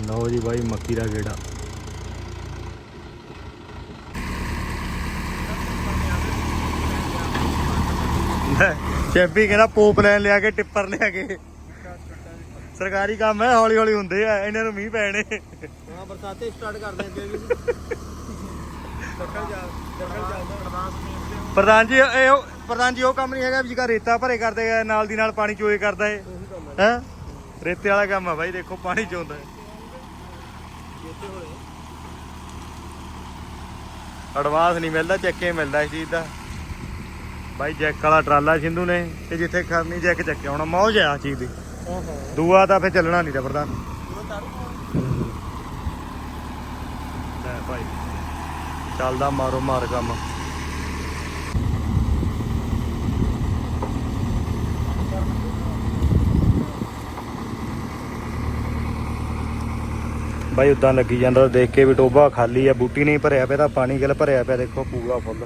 ਲਓ ਜੀ ਬਾਈ ਮੱਕੀ ਦਾ ਗੇੜਾ। ਚੈਂਪੀ ਕਹਿੰਦਾ ਪੋਪ ਲੈਣ ਲਿਆ ਕੇ ਟਿੱਪਰ ਲਿਆ ਕੇ। ਸਰਕਾਰੀ ਕੰਮ ਹੈ ਹੌਲੀ ਹੌਲੀ ਹੁੰਦੇ ਆ ਇਹਨਾਂ ਨੂੰ ਮੀਂਹ ਪੈਣੇ। ਹਾਂ ਬਰਸਾਤੇ ਸਟਾਰਟ ਕਰਦੇ ਅੱਗੇ ਵੀ। ਪ੍ਰਧਾਨ ਜੀ। ਇਹ ਪ੍ਰਧਾਨ ਜੀ ਉਹ ਕੰਮ ਨਹੀਂ ਹੈਗਾ ਵੀ ਜਿਹੜਾ ਰੇਤਾ ਭਰੇ ਕਰਦੇ ਆ ਨਾਲ ਦੀ ਨਾਲ ਪਾਣੀ ਚੋਏ ਕਰਦਾ ਹੈ ਹੈ? ਰੇਤੇ ਵਾਲਾ ਕੰਮ ਆ ਬਾਈ ਦੇਖੋ ਪਾਣੀ ਚੋਂਦਾ। ਜਿੱਤੇ ਹੋਏ ਐਡਵਾਂਸ ਨਹੀਂ ਮਿਲਦਾ, ਚੈੱਕੇ ਮਿਲਦਾ ਇਸ ਚੀਜ਼ ਦਾ। ਬਾਈ ਜੈਕ ਵਾਲਾ ਟਰਾਲਾ ਸਿੰਧੂ ਨੇ, ਤੇ ਜਿੱਥੇ ਕਰਨੀ ਜੈਕ ਚੱਕਿਆ ਹੋਣਾ, ਮੌਜ ਆ ਚੀਜ਼ ਦੀ। ਹਾਂ ਦੂਆ ਤਾਂ ਫੇ ਚੱਲਣਾ ਨਹੀਂ ਤਾਂ ਪ੍ਰਧਾਨ। ਲੈ ਭਾਈ, ਚੱਲਦਾ ਮਾਰੋ ਮਾਰ ਕੰਮ। ਬਾਈ, ਉਦਾਂ ਲੱਗੀ ਜਾਂਦਾ ਦੇਖ ਕੇ ਵੀ ਟੋਬਾ ਖਾਲੀ ਆ, ਬੂਟੀ ਨਹੀਂ ਭਰਿਆ ਪਿਆ ਤਾਂ ਪਾਣੀ ਗਿਲ ਭਰਿਆ ਪਿਆ, ਦੇਖੋ ਪੂਰਾ ਫੁੱਲ।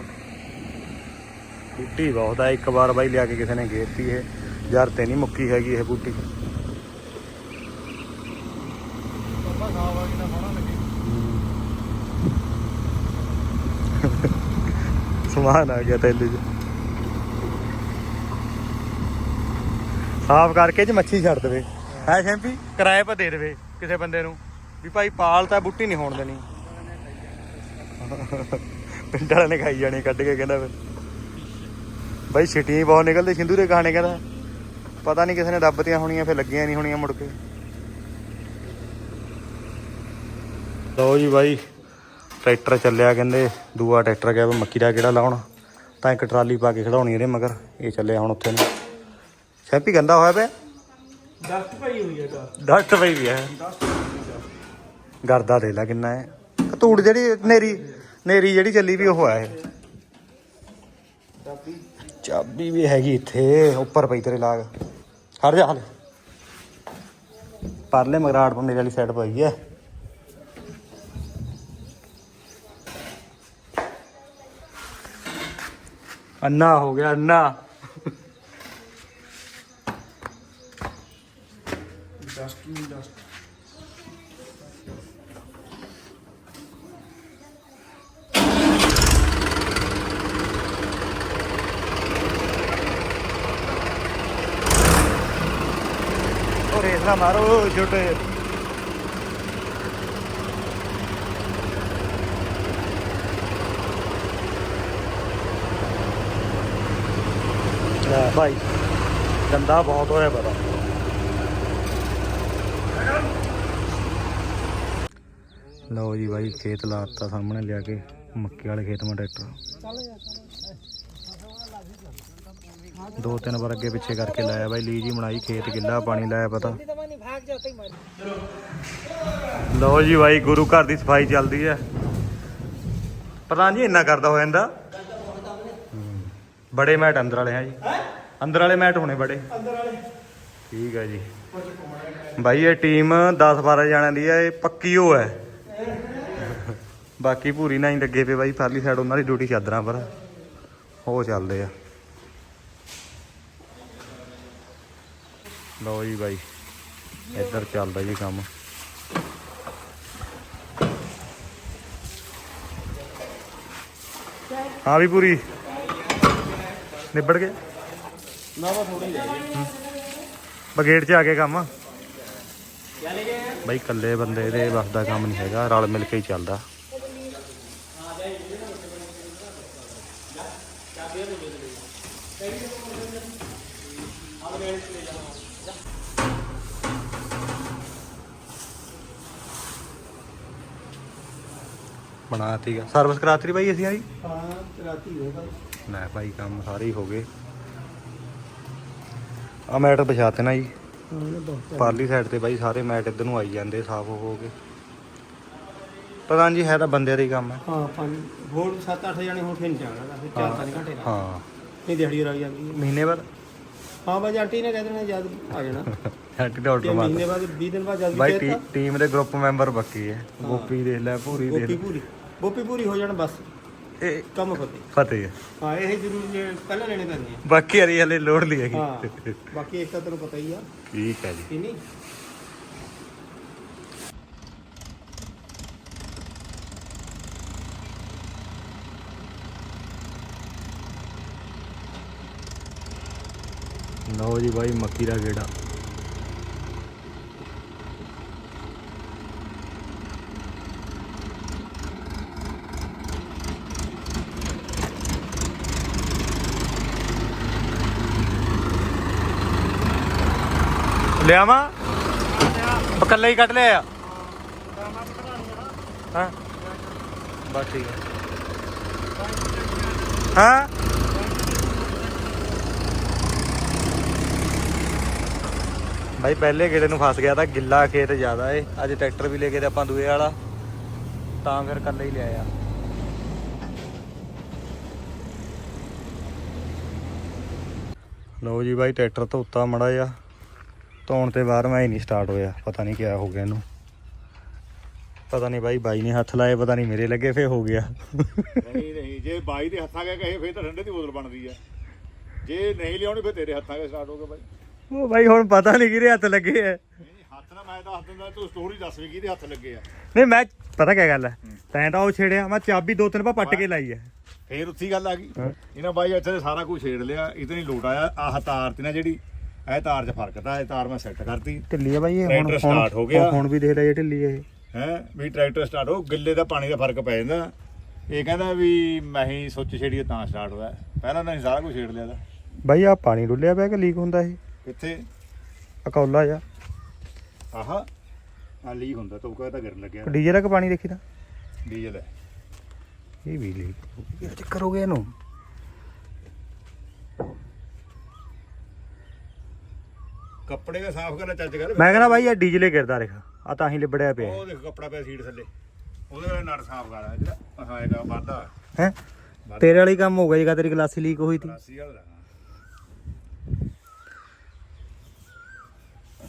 ਬੂਟੀ ਬਹੁਤ ਆ, ਇੱਕ ਵਾਰ ਬਾਈ ਲਿਆ ਕੇ ਕਿਸੇ ਨੇ ਗੇਰਤੀ ਇਹ, ਯਾਰ ਤੇ ਨਹੀਂ ਮੁੱਕੀ ਹੈਗੀ ਇਹ ਬੂਟੀ। ਸਮਾਨ ਆ ਗਿਆ ਤੈਨੂੰ ਚ। ਸਾਫ਼ ਕਰਕੇ ਚ ਮੱਛੀ ਛੱਡ ਦੇਵੇ। ਹੈ ਸ਼ੈਂਪੀ? ਕਿਰਾਏ ਪਰ ਦੇ ਦੇਵੇ ਕਿਸੇ ਬੰਦੇ ਨੂੰ। ਵੀ ਭਾਈ ਪਾਲ ਤਾਂ ਬੁੱਟੀ ਨਹੀਂ ਹੋਣ ਦੇਣੀ। ਪਿੰਡ ਵਾਲਿਆਂ ਨੇ ਖਾਈ ਜਾਣੀ ਕੱਢ ਕੇ ਕਹਿੰਦਾ ਫਿਰ। ਬਾਈ ਛਿਟੀਆਂ ਬਹੁਤ ਨਿਕਲਦੇ ਸਿੰਧੂ ਦੇ ਗਾਣੇ ਕਹਿੰਦਾ ਪਤਾ ਨਹੀਂ ਕਿਸੇ ਨੇ ਦੱਬਤੀਆਂ ਹੋਣੀਆਂ ਫਿਰ ਲੱਗੀਆਂ ਨਹੀਂ ਹੋਣੀਆਂ ਮੁੜ ਕੇ। ਲਓ ਜੀ ਬਾਈ ਟਰੈਕਟਰ ਚੱਲਿਆ ਕਹਿੰਦੇ ਦੂਆ ਟਰੈਕਟਰ ਗਿਆ ਮੱਕੀ ਦਾ ਕਿਹੜਾ ਲਾਉਣ। ਤਾਂ ਇੱਕ ਟਰਾਲੀ ਪਾ ਕੇ ਖੜਾਉਣੀ ਇਹਦੇ ਮਗਰ ਇਹ ਚੱਲਿਆ ਹੁਣ ਉੱਥੇ ਨੂੰ। ਸ਼ੈਂਪੀ ਗੰਦਾ ਹੋਇਆ ਪਿਆ? ਡਸਟ ਪਈ ਹੋਈ ਹੈ ਡਸਟ ਪਈ ਵੀ ਹੈ। ਗਰਦਾ ਦੇ ਲੈ ਕਿੰਨਾ ਹੈ। ਧੂੜ ਜਿਹੜੀ ਨੇਰੀ ਨੇਰੀ ਜਿਹੜੀ ਚੱਲੀ ਵੀ ਉਹ ਹੈ ਡਾਬੀ ਚਾਬੀ? ਵੀ ਹੈਗੀ ਇੱਥੇ ਉੱਪਰ ਪਈ ਤੇਰੇ ਲਾਗ। ਖੜ ਜਾ ਹਲੇ ਪਰਲੇ ਮਗਰਾੜ ਪਰ ਮੇਰੇ ਵਾਲੀ ਸਾਈਡ ਪਈ ਹੈ। ਅੰਨਾ ਹੋ ਗਿਆ ਅੰਨਾ। ਉਹ ਮਾਰੋ ਛੋਟੇ ਲੈ ਭਾਈ, ਗੰਦਾ ਬਹੁਤ ਹੋਇਆ ਪਤਾ। ਲਓ ਜੀ ਬਾਈ ਖੇਤ ਲਾਤਾ ਸਾਹਮਣੇ ਲਿਆ ਕੇ, ਮੱਕੀ ਵਾਲੇ ਖੇਤ ਮਾ ਟਰੈਕਟਰ। ਦੋ ਤਿੰਨ ਵਾਰ ਅੱਗੇ ਪਿੱਛੇ ਕਰਕੇ ਲਾਇਆ ਬਾਈ ਲੀਜ ਹੀ ਬਣਾਈ, ਖੇਤ ਗਿੱਲਾ, ਪਾਣੀ ਲਾਇਆ ਪਤਾ। ਭਾਗ ਜਾ ਹੀ ਲਓ ਬਾਈ ਗੁਰੂ ਘਰ ਦੀ ਸਫ਼ਾਈ ਚੱਲਦੀ ਹੈ। ਪ੍ਰਧਾਨ ਜੀ ਇੰਨਾ ਕਰਦਾ ਹੋ ਜਾਂਦਾ ਹੂੰ। ਬੜੇ ਮੈਟ ਅੰਦਰ ਵਾਲੇ ਆ ਜੀ। ਅੰਦਰ ਵਾਲੇ ਮੈਟ ਹੋਣੇ ਬੜੇ। ਅੰਦਰ ਵਾਲੇ। ਠੀਕ ਹੈ ਜੀ। ਬਾਈ ਇਹ ਟੀਮ 10 12 ਜਣਿਆਂ ਦੀ ਹੈ ਇਹ ਪੱਕੀ ਹੋ ਹੈ। ਬਾਕੀ ਪੂਰੀ ਨਾਲ ਹੀ ਲੱਗੇ ਪਏ ਬਾਈ ਪਰਲੀ ਸਾਈਡ ਉਹਨਾਂ ਦੀ ਡਿਊਟੀ ਚਾਦਰਾਂ ਪਰ। ਉਹ ਚੱਲਦੇ ਆ। ਲਓ ਜੀ ਬਾਈ। ਇੱਧਰ ਚੱਲਦਾ ਜੀ ਕੰਮ। ਹਾਂ ਵੀ ਪੂਰੀ। ਨਿਬੜ ਗਏ? ਨਾ ਬਸ ਥੋੜੀ ਗਈ ਬਗੇੜ 'ਚ ਆ ਕੇ ਕੰਮ ਬਾਈ ਇਕੱਲੇ ਬੰਦੇ ਦੇ ਬਸ ਦਾ ਕੰਮ ਨਹੀਂ ਹੈਗਾ ਰਲ ਮਿਲ ਕੇ ਹੀ ਚੱਲਦਾ। ਬਣਾਤੀ ਸਰਵਿਸ ਕਰਾਤੀ ਬਾਈ ਅਸੀਂ ਆਈ ਹਾਂ ਰਾਤੀ ਹੋਗਾ ਲੈ ਭਾਈ ਕੰਮ ਸਾਰੇ ਹੀ ਹੋ ਗਏ। ਆ ਮੈਟ ਵਿਛਾਤੇ ਨਾ ਜੀ। ਹਾਂ ਪਰਲੀ ਸਾਈਡ ਤੇ ਬਾਈ ਸਾਰੇ ਮੈਟ ਇੱਧਰ ਨੂੰ ਆਈ ਜਾਂਦੇ ਸਾਫ਼ ਹੋ ਕੇ ਪ੍ਰਧਾਨ ਜੀ ਹੈ ਤਾਂ ਬੰਦੇ ਦਾ ਹੀ ਕੰਮ ਹੈ। ਹਾਂ ਪੰਜ ਹੋਰ 7-8 ਜਣੇ ਹੋਰ ਫਿਰ ਜਾਣਾ ਫਿਰ ਚਾਰ ਪੰਜ ਘੰਟੇ ਨਾਲ ਹਾਂ। ਨਹੀਂ ਦਿਹਾੜੀ ਲੱਗ ਜਾਂਦੀ ਹੈ। ਮਹੀਨੇ ਬਾਅਦ? ਹਾਂ ਬਾਈ ਆਂਟੀ ਨੇ ਕਹਿ ਦੇਣਾ ਜਦ ਆ ਜਾਣਾ। ਹੈਡ ਡਾਕਟਰ ਮਾਰ ਮਹੀਨੇ ਬਾਅਦ 20 ਦਿਨ ਬਾਅਦ ਜਲਦੀ ਬਾਈ ਟੀਮ ਦੇ ਗਰੁੱਪ ਮੈਂਬਰ ਬੱਕੀ ਹੈ। ਗੋਪੀ ਦੇਖ ਲੈ ਭੂਰੀ ਦੇਖ ਗੋਪੀ ਪੂਰੀ ਗੋਪੀ ਪੂਰੀ ਹੋ ਜਾਣ ਬਸ। ਇਹ ਕੰਮ ਫਤਿਹ। ਫਤਿਹ ਹਾਂ। ਇਹ ਜ਼ਰੂਰ ਜੇ ਪਹਿਲਾਂ ਲੈਣੇ ਪੈਂਦੇ ਬਾਕੀ ਹਰੀ ਹਲੇ ਲੋੜ ਨਹੀਂ ਹੈਗੀ। ਬਾਕੀ ਇੱਕ ਤਾਂ ਤੈਨੂੰ ਪਤਾ ਹੀ ਆ। ਠੀਕ ਹੈ ਜੀ। ਕਿ ਨਹੀਂ? ਲਓ ਜੀ ਬਾਈ ਮੱਕੀ ਦਾ ਗੇੜਾ। ਲਿਆਵਾਂ? ਇਕੱਲੇ ਹੀ ਕੱਢ ਲਿਆ ਹਾਂ। ਬਸ ਠੀਕ ਹੈ ਹਾਂ। ਭਾਈ ਪਹਿਲੇ ਗੇੜੇ ਨੂੰ ਫਸ ਗਿਆ ਤਾਂ ਗਿੱਲਾ ਖੇਤ ਜ਼ਿਆਦਾ ਏ। ਅੱਜ ਟਰੈਕਟਰ ਵੀ ਲੈ ਕੇ ਤੇ ਆਪਾਂ ਦੂਏ ਵਾਲਾ। ਤਾਂ ਫਿਰ ਇਕੱਲੇ ਹੀ ਲਿਆਇਆ। ਲਓ ਜੀ ਬਾਈ, ਟਰੈਕਟਰ ਧੋਤਾ ਮੜਾ ਜਾ ਧੋਣ ਤੇ ਬਾਅਦ ਮੈਂ ਹੀ ਨਹੀਂ ਸਟਾਰਟ ਹੋਇਆ। ਪਤਾ ਨਹੀਂ ਕਿਆ ਹੋ ਗਿਆ ਇਹਨੂੰ। ਪਤਾ ਨਹੀਂ ਬਾਈ ਬਾਈ ਨੇ ਹੱਥ ਲਾਏ ਪਤਾ ਨਹੀਂ ਮੇਰੇ ਲੱਗੇ ਫੇ ਹੋ ਗਿਆ। ਨਹੀਂ ਨਹੀਂ ਜੇ ਬਾਈ ਦੇ ਹੱਥਾਂ ਕੇ ਕਹੇ ਫੇਰ ਤਾਂ ਠੰਡੇ ਦੀ ਬੋਤਲ ਬਣਦੀ ਆ। ਜੇ ਨਹੀਂ ਲਿਆਉਣੀ ਫੇਰ ਤੇਰੇ ਹੱਥਾਂ ਕੇ ਸਟਾਰਟ ਹੋਗਾ ਬਾਈ। ਉਹ ਬਾਈ ਹੁਣ ਪਤਾ ਨਹੀਂ ਕਿਹਦੇ ਹੱਥ ਲੱਗੇ ਨਹੀਂ ਹੱਥ ਮੈਂ ਦੱਸ ਦਿੰਦਾ ਤੂੰ ਸਟੋਰੀ ਦੱਸ ਵੀ ਕਿਹਦੇ ਹੱਥ ਲੱਗੇ ਆ। ਨਹੀਂ ਮੈਂ ਪਤਾ ਕਿਆ ਗੱਲ ਐ ਤੈਂ ਤਾਂ ਉਹ ਛੇੜਿਆ ਮੈਂ ਚਾਬੀ ਦੋ ਤਿੰਨ ਪਾ ਪੱਟ ਕੇ ਲਾਈ ਐ ਫੇਰ ਉੱਥੀ ਗੱਲ ਆ ਗਈ। ਹਾਂ। ਇਹਨਾਂ ਬਾਈ ਇੱਥੇ ਤੇ ਸਾਰਾ ਕੁਝ ਛੇੜ ਲਿਆ ਲੋਟ ਆਇਆ ਆਹ ਤਾਰ ਤੇ ਨਾ ਜਿਹੜੀ ਇਹ ਤਾਰ 'ਚ ਫ਼ਰਕ ਤਾਂ ਇਹ ਤਾਰ ਮੈਂ ਸੈੱਟ ਕਰਤੀ। ਢਿੱਲੀ ਆ ਬਾਈ ਇਹ ਹੁਣ ਟਰੈਕਟਰ start ਹੋ ਗਿਆ। ਹੁਣ ਵੀ ਦੇਖ ਲੈ ਇਹ ਢਿੱਲੀ ਇਹ। ਹੈ ਵੀ ਟਰੈਕਟਰ ਸਟਾਰਟ ਹੋ ਗਿੱਲੇ ਦਾ ਪਾਣੀ ਦਾ ਫ਼ਰਕ ਪੈ ਜਾਂਦਾ। ਇਹ ਕਹਿੰਦਾ ਵੀ ਮੈਂ ਹੀ ਸੋਚ ਛੇੜੀਏ ਤਾਂ ਸਟਾਰਟ ਹੋਇਆ। ਪਹਿਲਾਂ ਤਾਂ ਅਸੀਂ ਸਾਰਾ ਕੁਝ ਛੇੜ ਲਿਆ ਦਾ ਬਾਈ ਆ ਪਾਣੀ ਡੁੱਲਿਆ ਪਿਆ ਕਿ ਲੀਕ ਹੁੰਦਾ ਇਹ? ਕਿੱਥੇ? ਅਕੌਲਾ ਜਾ ਆਹ ਆ ਲੀਕ ਹੁੰਦਾ ਤੋਕਾ ਤਾਂ ਗਿਰਨ ਲੱਗਿਆ। ਡੀਜ਼ਲ ਦਾ ਕਿ ਪਾਣੀ ਦੇਖੀ ਤਾਂ? ਡੀਜ਼ਲ ਹੈ ਇਹ ਵੀ ਲੀਕ ਹੋ ਗਿਆ ਚੱਕਰ ਹੋ ਗਿਆ ਇਹਨੂੰ? ਕੱਪੜੇ ਦਾ ਸਾਫ਼ ਕਰਨਾ ਚੱਜ ਕਰ ਮੈਂ ਕਹਿੰਦਾ ਬਾਈ ਆ ਡੀਜ਼ਲੇ ਗਿਰਦਾ ਰਿਹਾ ਆ ਤਾਂ ਹੀ ਲਿਬੜਿਆ ਪਿਆ। ਉਹ ਦੇਖ ਕੱਪੜਾ ਪਿਆ ਸੀਟ ਥੱਲੇ। ਉਹਦੇ ਨਾਲ ਨਟ ਸਾਫ਼ ਕਰ ਜਿਹੜਾ ਹਾਏਗਾ ਵਾਧਾ। ਹੈ? ਤੇਰੇ ਵਾਲੀ ਕੰਮ ਹੋ ਗਿਆ ਜੇਗਾ ਤੇਰੀ ਗਲਾਸੀ ਲੀਕ ਹੋਈ ਤੀ। ਵਾਲਾ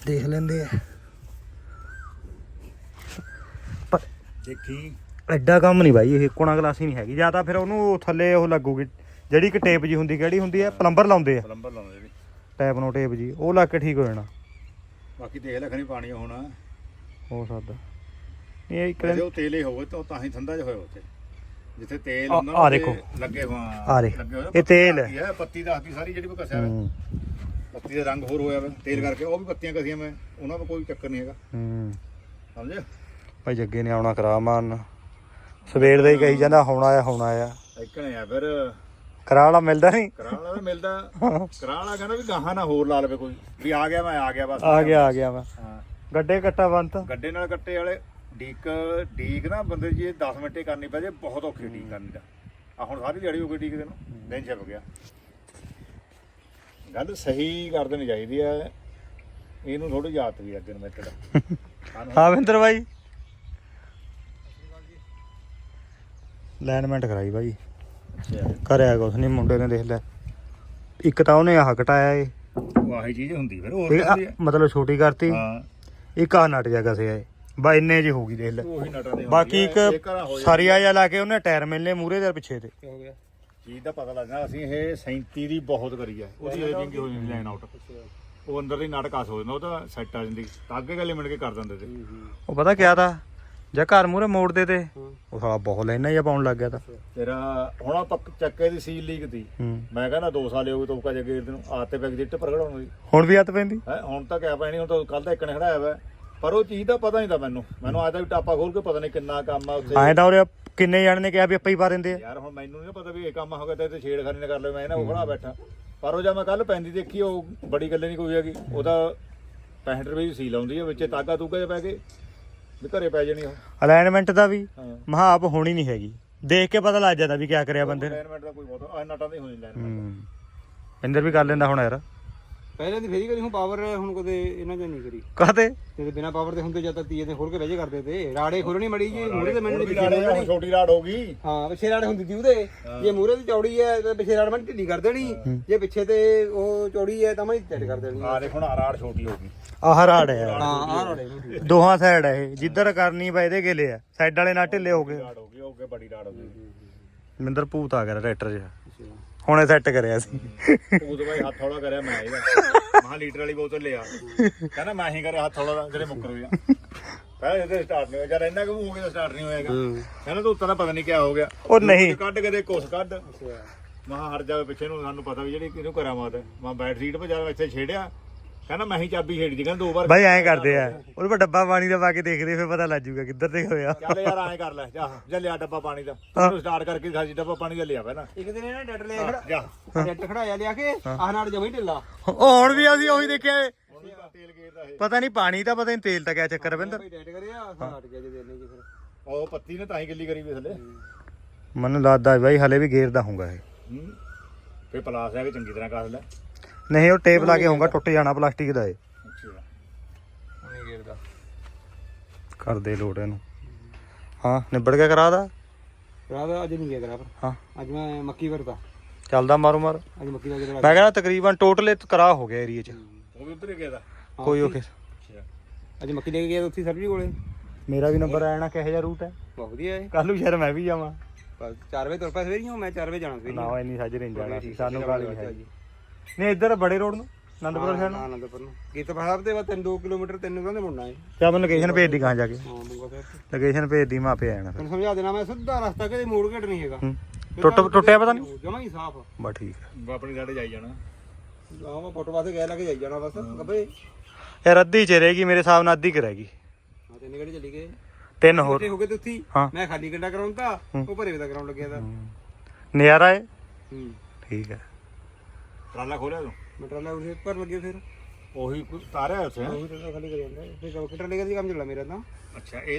ਦੇਖ ਲੈਂਦੇ ਆ। ਪਰ ਦੇਖੀ। ਐਡਾ ਕੰਮ ਨਹੀਂ ਬਾਈ ਇਹ ਕੋਣਾ ਗਲਾਸੀ ਨਹੀਂ ਹੈਗੀ। ਜਾਂ ਤਾਂ ਫਿਰ ਉਹਨੂੰ ਥੱਲੇ ਉਹ ਲੱਗੂਗੀ। ਜਿਹੜੀ ਇੱਕ ਟੇਪ ਜੀ ਹੁੰਦੀ ਕਿਹੜੀ ਹੁੰਦੀ ਹੈ ਪਲੰਬਰ ਲਾਉਂਦੇ ਆ। ਪਲੰਬਰ ਲਾਉਂਦੇ ਟੈਪ ਨੋ ਟੇਪ ਜੀ ਉਹ ਲਾ ਕੇ ਠੀਕ ਹੋ ਜਾਣਾ। ਬਾਕੀ ਦੇਖ ਲੈ ਖਣੀ ਪਾਣੀ ਹੋਣਾ। ਹੋ ਸਕਦਾ ਇਹ ਇੱਕ ਜੇ ਉਹ ਤੇਲੇ ਹੋਵੇ ਤਾਂ ਤਾਂ ਹੀ ਠੰਡਾ ਜਿਹਾ ਹੋਇਆ ਉੱਥੇ। ਜਿੱਥੇ ਤੇਲ ਆ- ਹੁੰਦਾ ਆ ਉੱਥੇ ਦੇਖੋ। ਲੱਗੇ ਹਾਂ ਇਹ ਤੇਲ ਹੈ। ਪੱਤੀ ਦੱਸਦੀ ਸਾਰੀ ਜਿਹੜੀ ਕੋਈ ਕਸਿਆ ਹੋਇਆ। ਪੱਤੀ ਦਾ ਰੰਗ ਹੋਰ ਹੋਇਆ ਵਾ ਤੇਲ ਕਰਕੇ। ਉਹ ਵੀ ਪੱਤੀਆਂ ਕਸੀਆਂ ਮੈਂ ਉਹਨਾਂ ਦਾ ਕੋਈ ਚੱਕਰ ਨਹੀਂ ਹੈਗਾ। ਹੂੰ। ਸਮਝੇ? ਭਾਈ ਜੱਗੇ ਨੇ ਆਉਣਾ ਕਰਾ ਮਾਰਨ। ਸਵੇਰ ਦਾ ਹੀ ਕਹੀ ਜਾਂਦਾ ਹੁਣ ਆਇਆ ਹੁਣ ਆਇਆ। ਇੱਕਣੇ ਆ ਫਿਰ। ਕਰਾ ਵਾਲਾ ਮਿਲਦਾ ਨਹੀਂ। ਕਰਾਉਣ ਵਾਲਾ ਮਿਲਦਾ। ਕਰਾਉਣ ਵਾਲਾ ਕਹਿੰਦਾ ਵੀ ਗਾਹਾਂ ਨਾ ਹੋਰ ਲਾ ਲਵੇ ਕੋਈ। ਵੀ ਆ ਗਿਆ ਮੈਂ ਆ ਗਿਆ ਬਸ। ਆ ਗਿਆ ਆ ਗਿਆ ਵਾ ਹਾਂ। ਗੱਡੇ ਕੱਟਾ ਬੰਤ ਗੱਡੇ ਨਾਲ ਕੱਟੇ ਵਾਲੇ ਡੀਕ ਡੀਕ ਨਾ ਬੰਦੇ ਜੀ 10 ਮਿੰਟੇ ਕਰਨੀ ਪੈ ਜੇ ਬਹੁਤ ਔਖੀ ਡੀਕ ਕਰਨੀ ਦਾ ਆ ਹੁਣ ਸਾਰੀ ਦਿਹਾੜੀ ਹੋ ਗਈ ਡੀਕ ਦੇ ਨੂੰ ਦਿਨ ਛਿਪ ਗਿਆ। ਗੱਲ ਸਹੀ ਕਰ ਦੇਣੀ ਚਾਹੀਦੀ ਆ ਇਹਨੂੰ ਥੋੜੀ ਯਾਦ ਵੀ ਅੱਗੇ ਨੂੰ ਮੈਥਡ ਹਾਂ ਵਿੰਦਰ ਬਾਈ। ਲੈਨਮੈਂਟ ਕਰਾਈ ਬਾਈ। ਕਰਿਆ ਕੁਛ ਨਹੀਂ ਮੁੰਡੇ ਨੇ ਦੇਖ ਲੈ ਇੱਕ ਤਾਂ ਉਹਨੇ ਆਹ ਕਟਾਇਆ ਏ। ਉਹ ਆਹੀ ਚੀਜ਼ ਹੁੰਦੀ ਫਿਰ ਹੋਰ ਇਹ ਕਹਿੰਦੀ ਆ- ਮਤਲਬ ਛੋਟੀ ਕਰਤੀ। ਹਾਂ। ਇੱਕ ਆ ਨਟ ਜਾ ਕਸਿਆ ਏ। ਬਾ ਇੰਨੇ ਜੀ ਹੋਗੀ ਦੇਖ ਲੈ। ਉਹੀ ਨਟਾਂ ਦੀ ਬਾਕੀ ਇੱਕ ਹੋ ਸਰੀਆ ਜਿਹਾ ਲਾ ਕੇ ਉਹਨੇ ਟਾਇਰ ਮਿਲਨੇ ਮੂਰੇ ਤੇ ਪਿੱਛੇ ਤੇ। ਹੋ ਗਿਆ? ਚੀਜ਼ ਦਾ ਪਤਾ ਲੱਗਦਾ ਅਸੀਂ ਇਹ 37 ਦੀ ਬਹੁਤ ਕਰੀ ਆ। ਉਹਦੀ ਰੇਟਿੰਗ ਹੋ ਜਾਂਦੀ ਲਾਈਨ ਆਊਟ ਉਹ ਅੰਦਰ ਦੀ ਨਾਟਕਾਸ ਹੋ ਜਾਂਦਾ ਉਹ ਤਾਂ ਸੈੱਟ ਆ ਜਾਂਦੀ। ਤਾਗੇ ਗਲੇ ਮਿਲ ਕੇ ਕਰ ਦਿੰਦੇ ਤੇ। ਉਹ ਪਤਾ ਕਿਆ ਤਾ? ਜਾਂ ਘਰ ਮੂਰੇ ਮੋੜਦੇ ਤੇ। ਉਹ ਸਾਲਾ ਬਹੁਤ ਲੈਣਾ ਜਿਹਾ ਪਾਉਣ ਲੱਗ ਗਿਆ ਤਾਂ। ਤੇਰਾ ਹੁਣ ਪੱਕ ਚੱਕੇ ਦੀ ਸੀਲ ਲੀਕ ਤੀ। ਹੂੰ। ਮੈਂ ਕਹਿੰਦਾ 2 ਸਾਲ ਹੋ ਗਏ ਤੋਕਾ ਜਗੇ ਨੂੰ ਆਤੇ ਪੈਕ ਜਿੱਟ ਪਰ ਖੜਾਉਣ ਦੀ। ਹੁਣ ਵੀ ਹੱਥ ਪੈਂਦੀ? ਹੈ ਹੁਣ ਤਾਂ ਕਿਆ ਪੈਣੀ ਹੁਣ ਤਾਂ ਕੱਲ ਦਾ ਇੱਕ ਨੇ ਖੜਾਇਆ ਵਾ। ਪਰ ਉਹ ਚੀਜ਼ ਦਾ ਪਤਾ ਨਹੀਂ ਤਾਂ ਮੈਨੂੰ। ਮੈਨੂੰ ਦਾ ਵੀ ਟਾਪਾ ਖੋਲ ਕੇ ਪਤਾ ਨਹੀਂ ਕਿੰਨਾ ਕੰਮ ਆ ਉੱਥੇ। ਐਂ ਤਾਂ ਉਹਰੇ ਕਿੰਨੇ ਜਾਣੇ ਨੇ ਕਿਹਾ ਵੀ ਆਪਾਂ ਹੀ ਪਾ ਦਿੰਦੇ ਆ। ਯਾਰ ਹੁਣ ਮੈਨੂੰ ਨਹੀਂ ਪਤਾ ਵੀ ਇਹ ਕੰਮ ਹੋ ਗਿਆ ਤੇ ਤੇ ਛੇੜਖਾਨੀ ਨਾ ਕਰ ਲਵੇ ਮੈਂ ਇਹਨਾਂ ਕੋਲ ਖੜਾ ਬੈਠਾ। ਪਰ ਉਹ ਜਦ ਮੈਂ ਕੱਲ ਪੈਂਦੀ ਦੇਖੀ ਉਹ ਬੜੀ ਗੱਲੇ ਨਹੀਂ ਕੋਈ ਹੈਗੀ। ਉਹਦਾ 65 ਰੁਪਏ ਦੀ ਸੀਲ ਆਉਂਦੀ ਹੈ ਵਿੱਚ ਤਾਗਾ ਤੂਗਾ ਜਿਹਾ ਪੈ ਕੇ। ਵੀ ਘਰੇ ਪੈ ਜਾਣੀ ਉਹ। ਅਲਾਈਨਮੈਂਟ ਦਾ ਵੀ ਹਾਂ। ਮਹਾਪ ਹੋਣੀ ਨਹੀਂ ਹੈਗੀ। ਦੇਖ ਕੇ ਪਤਾ ਲੱਗ ਜਾਂਦਾ ਵੀ ਕਿਆ ਕਰਿਆ ਬੰਦੇ ਨੇ। ਅਲਾਈਨਮੈਂਟ ਦਾ ਕੋਈ ਬਹੁਤ ਆ ਨਟਾਂ ਦੀ ਹੋਣੀ ਅਲਾਈਨਮੈਂਟ ਹੂੰ। ਇੰਦਰ ਵੀ ਕਰ ਲੈਂਦਾ ਹੁਣ ਯਾਰ। ਪਹਿਲਾਂ ਦੀ ਫੇਰੀ ਕਰੀ ਹੁਣ ਪਾਵਰ ਹੁਣ ਕਦੇ ਇਹਨਾਂ ਚ ਨਹੀਂ ਕਰੀ। ਕਾਹਤੇ? ਤੇ ਬਿਨਾ ਪਾਵਰ ਦੇ ਹੁੰਦੇ ਜਦ ਤੱਕ ਤੀਏ ਤੇ ਖੋਲ ਕੇ ਬਹਿਜੇ ਕਰਦੇ ਤੇ। ਰਾੜੇ ਖੋਲਣੀ ਮੜੀ ਜੀ ਮੂਰੇ ਤੇ ਮੈਨੂੰ ਨਹੀਂ ਰਾੜੇ ਪਿੱਛੇ ਹੁਣ ਛੋਟੀ ਰਾੜ ਹੋ ਗਈ। ਹਾਂ ਪਿੱਛੇ ਰਾੜ ਹੁੰਦੀ ਸੀ ਉਹਦੇ। ਜੇ ਮੂਰੇ ਦੀ ਚੌੜੀ ਹੈ ਤੇ ਪਿੱਛੇ ਰਾੜ ਮੈਂ ਢਿੱਲੀ ਕਰ ਦੇਣੀ। ਜੇ ਪਿੱਛੇ ਤੇ ਉਹ ਚੌੜੀ ਹੈ ਤਾਂ ਮੈਂ ਟੈਟ ਕਰ ਦੇਣੀ। ਆ ਦੇਖ ਹੁਣ ਰਾੜ ਛੋਟੀ ਹੋ ਗਈ। ਆਹ ਰਾੜ ਹੈ। ਹਾਂ ਆਹ ਰਾੜੇ ਨੂੰ ਦੋਹਾਂ ਸਾਈਡ ਹੈ ਇਹ। ਜਿੱਧਰ ਕਰਨੀ ਪਾ ਇਹਦੇ ਗੇਲੇ ਆ। ਸਾਈਡ ਵਾਲੇ ਨਾਲ ਢਿੱਲੇ ਹੋ ਗਏ। ਰਾੜ ਹੋ ਗਈ ਉਹ ਅੱਗੇ ਬੜੀ ਰਾੜ ਹੋ ਗਈ। ਮਿੰਦਰ ਭੂਤ ਆ ਗਿਆ ਟਰੈਕਟਰ 'ਚ ਹੁਣੇ ਸੈੱਟ ਕਰਿਆ ਸੀ। ਉਹ ਬਾਈ ਹੱਥ ਹੌਲਾ ਕਰਿਆ ਮੈਂ ਇਹਦਾ ਮਹਾ ਲੀਟਰ ਵਾਲੀ ਬੋਤਲ ਲਿਆ। ਕਹਿੰਦਾ ਮੈਂ ਹੀ ਕਰਿਆ ਹੱਥ ਹੌਲਾ ਜਿਹੜੇ ਮੁੱਕਰ ਗਿਆ ਪਹਿਲਾਂ ਇਹਦੇ ਸਟਾਰਟ ਨਹੀਂ ਹੋਇਆ। ਜਦ ਇੰਨਾ ਕਿ ਹੋ ਗਿਆ ਸਟਾਰਟ ਨਹੀਂ ਹੋਇਆਗਾ। ਕਹਿੰਦਾ ਤੂੰ ਦਾ ਪਤਾ ਨਹੀਂ ਕਿਆ ਹੋ ਗਿਆ। ਉਹ ਨਹੀਂ। ਕੱਢ ਕੇ ਦੇ ਕੁਛ ਕੱਢ। ਮਹਾ ਹਟ ਜਾਵੇ ਪਿੱਛੇ ਨੂੰ ਸਾਨੂੰ ਪਤਾ ਵੀ ਜਿਹੜੀ ਕਿਹਨੂੰ ਕਰਾਮਾਤ ਹੈ ਮੈਂ ਬੈਠ ਸੀਟ 'ਤੇ ਜਾ ਇੱਥੇ ਛੇੜਿਆ। ਕਹਿੰਦਾ ਮੈਂ ਹੀ ਚਾਬੀ ਛੇੜੀ ਕਹਿੰਦਾ ਦੋ ਵਾਰ ਬਾਈ ਐਂ ਕਰਦੇ ਆ। ਉਹਦੇ ਪਰ ਡੱਬਾ ਪਾਣੀ ਦਾ ਪਾ ਕੇ ਦੇਖਦੇ ਫਿਰ ਪਤਾ ਲੱਗ ਜੂਗਾ ਕਿੱਧਰ ਤੇ ਹੋਇਆ ਚੱਲ ਯਾਰ ਐਂ ਕਰ ਲੈ ਜਾ ਜਾ ਲਿਆ ਡੱਬਾ ਪਾਣੀ ਦਾ। ਤੂੰ ਸਟਾਰਟ ਕਰਕੇ ਖਾਜੀ ਡੱਬਾ ਪਾਣੀ ਦਾ ਲਿਆ ਪਹਿਲਾਂ। ਇੱਕ ਦਿਨ ਇਹਨਾਂ ਡੱਟ ਲਿਆ ਖੜਾ ਜਾ। ਡੱਟ ਖੜਾਇਆ ਲਿਆ ਕੇ ਆਹ ਨਾਲ ਜਮੀ ਢਿੱਲਾ। ਉਹ ਹੁਣ ਵੀ ਅਸੀਂ ਉਹੀ ਦੇਖਿਆ ਏ। ਇਹ। ਪਤਾ ਨਹੀਂ ਪਾਣੀ ਤਾਂ ਪਤਾ ਨਹੀਂ ਤੇਲ ਤਾਂ ਕਿਆ ਚੱਕਰ ਭਾਈ ਡੱਟ ਕਰਿਆ ਆਹ ਹਟ ਗਿਆ ਜੇ ਦੇਣੇ ਜੀ ਫਿਰ। ਉਹ ਪੱਤੀ ਨੇ ਤਾਂ ਹੀ ਗਿੱਲੀ ਕਰੀ ਵੀ ਥੱਲੇ। ਮੈਨੂੰ ਲੱਗਦਾ ਬਾਈ ਹਲੇ ਵੀ ਗੇਰਦਾ ਹੋਊਗਾ ਇਹ। ਹੂੰ। ਫੇ ਪਲਾਸ ਹੈ ਕਿ ਚੰਗੀ ਤਰ੍ਹਾਂ ਕੱਸ ਲੈ। ਨਹੀਂ ਉਹ ਟੇਪ ਲਾ ਕੇ ਹੋਊਗਾ ਟੁੱਟ ਜਾਣਾ ਪਲਾਸਟਿਕ ਦਾ ਏ ਅੱਛਾ। ਨਹੀਂ ਗੇਰਦਾ। ਲੋੜ ਇਹਨੂੰ। ਹਾਂ ਨਿਬੜ ਗਿਆ ਕਰਾ ਦਾ? ਰਾਤ ਅੱਜ ਨਹੀਂ ਗਿਆ ਕਰਾ ਪਰ। ਹਾਂ। ਅੱਜ ਮੈਂ ਮੱਕੀ ਵਰਤਾ। ਚੱਲਦਾ ਮਾਰੂ ਮਾਰ। ਅੱਜ ਮੱਕੀ ਦਾ ਜਿਹੜਾ ਮੈਂ ਕਹਿੰਦਾ ਤਕਰੀਬਨ ਟੋਟਲ ਕਰਾ ਹੋ ਗਿਆ ਏਰੀਆ 'ਚ। ਉਹ ਵੀ ਉੱਧਰ ਹੀ ਗਿਆ ਦਾ। ਕੋਈ ਓਕੇ ਅੱਛਾ। ਅੱਜ ਮੱਕੀ ਲੈ ਕੇ ਗਿਆ ਉੱਥੇ ਸਰਜੀ ਕੋਲੇ। ਮੇਰਾ ਵੀ ਨੰਬਰ ਆਇਆ ਨਾ ਕਿਹੋ ਜਿਹਾ ਰੂਟ ਹੈ। ਬਹੁਤ ਵਧੀਆ ਹੈ ਕੱਲ ਨੂੰ ਮੈਂ ਵੀ ਜਾਵਾਂ। ਬਸ 4 ਵਜੇ ਤੁਰ ਪਿਆ ਸਵੇਰੀ ਨੂੰ ਮੈਂ 4 ਵਜੇ ਜਾਣਾ ਸਵੇਰੀ ਨਾ ਇੰਨੀ ਸਾਜਰੇ ਨਹੀਂ ਜਾਣਾ ਸੀ ਸਾਨੂੰ ਗੱਲ ਨਹੀਂ ਹੈ ਜੀ ਨਹੀਂ ਇੱਧਰ ਬੜੇ ਰੋਡ ਨੂੰ ਆਨੰਦਪੁਰ ਸਾਹਿਬ ਨੂੰ। ਆਨੰਦਪੁਰ ਨੂੰ। ਗੀਤ ਸਾਹਿਬ ਤੇ ਬਾਅਦ 3 2 ਕਿਲੋਮੀਟਰ ਤੈਨੂੰ ਕਹਿੰਦੇ ਮੁੜਨਾ ਹੈ ਕਿਆ ਮੈਂ ਲੋਕੇਸ਼ਨ ਭੇਜ ਦੀ ਕਹਾਂ ਜਾ ਕੇ। ਹਾਂ ਬੁੰਗਾ ਸਾਹਿਬ ਤੇ ਲੋਕੇਸ਼ਨ ਭੇਜ ਦੀ ਮੈਂ ਆਪੇ ਆ ਜਾਣਾ ਫਿਰ। ਤੈਨੂੰ ਸਮਝਾ ਦੇਣਾ ਮੈਂ ਸਿੱਧਾ ਰਸਤਾ ਕਦੇ ਮੋੜ ਘਟ ਨਹੀਂ ਹੈਗਾ। ਹੂੰ। ਟੁੱਟ ਟੁੱਟਿਆ ਪਤਾ ਨਹੀਂ? ਜਮਾ ਹੀ ਸਾਫ਼ ਬਸ ਠੀਕ ਹੈ ਆਪਣੀ ਸਾਡੇ ਜਾਈ ਜਾਣਾ। ਆਹ ਮੈਂ ਫੋਟੋ ਵਾਸਤੇ ਗਿਆ ਲੱਗੇ ਜਾਈ ਜਾਣਾ ਬਸ ਗੱਬੇ। ਯਾਰ ਅੱਧੀ ਚ ਰਹੇਗੀ ਮੇਰੇ ਹਿਸਾਬ ਨਾਲ ਅੱਧੀ ਕੁ ਰਹਿ ਗਈ। ਹਾਂ ਤਿੰਨ ਗੇੜੇ ਚਲੀ ਗਏ। ਤਿੰਨ ਹੋਰ। ਤੇ ਹੋ ਗਏ ਤੇ ਉੱਥੀ ਹਾਂ। ਮੈਂ ਖਾਲੀ ਕੰਡਾ ਕਰਾਉਂਦਾ ਉਹ ਭਰੇ ਦਾ ਕਰਾਉਣ ਲੱਗਿਆ ਤਾਂ ਨਜ਼ਾਰਾ ਏ ਹੂੰ। ਠੀਕ ਹੈ ਟਰਾਲਾ ਖੋਲਿਆ ਤੂੰ? ਮਟਰਾਲਾ ਉਸੇ ਭਰ ਲੱਗੇ ਫਿਰ। ਉਹੀ ਤਾਰਿਆ ਉੱਥੇ ਹੈਂ? ਉਹ ਤਾਂ ਖਾਲੀ ਕਰੀ ਜਾਂਦਾ। ਫਿਰ ਕੰਪਿਊਟਰ ਲੈ ਕੇ ਕੰਮ ਚੱਲਾ ਮੇਰਾ ਤਾਂ। ਅੱਛਾ ਇਹ